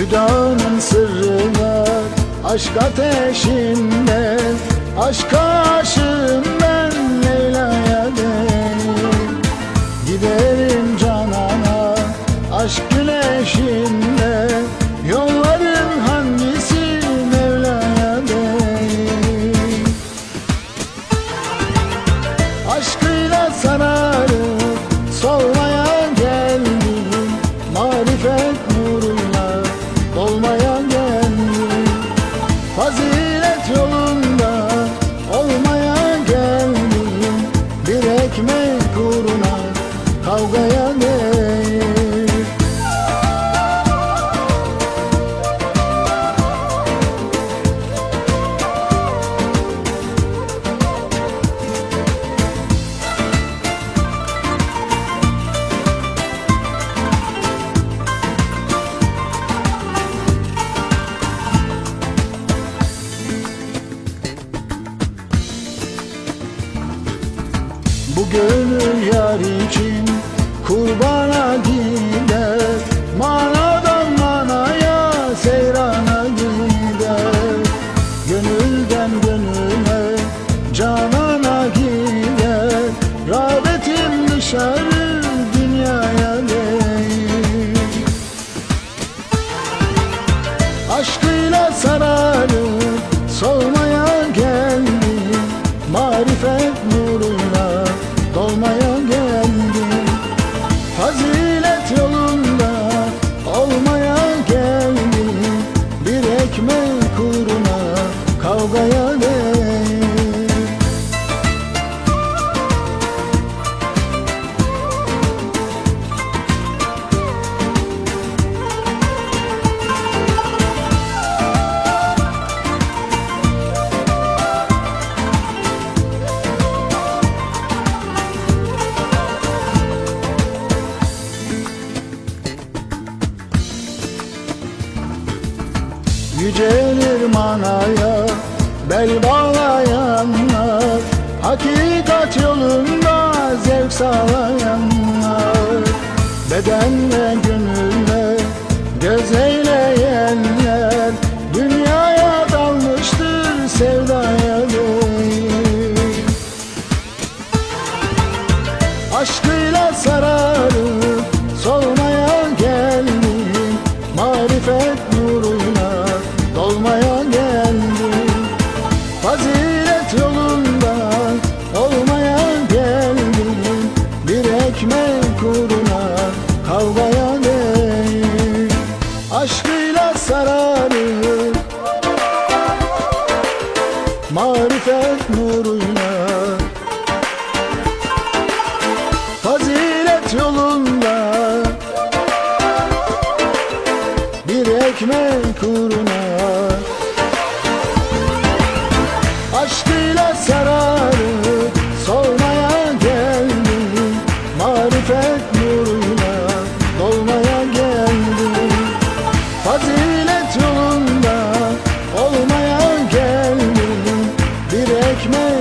Sevdanın sırrı var Aşk ateşinde Aşka aşığım ben Leyla'ya değil Giderim canana Aşk güneşinde Yolların hangisi Mevla'ya değil Aşkıyla sararıp solmaya geldim Marifet nuruyla gönül yar için kurbana gider. Manadan Fazilet Yücelir manaya bel bağlayanlar Hakikat yolunda zevk sağlayanlar. Bedenle gönülle göz eyleyenler Dünyaya dalmıştır sevdaya değil Aşkıyla sararır ekmek uğruna kavgaya değil Aşkıyla sararır Marifet nuruyla. Fazilet yolunda. Bir ekmek uğruna. Aşkı Weźmy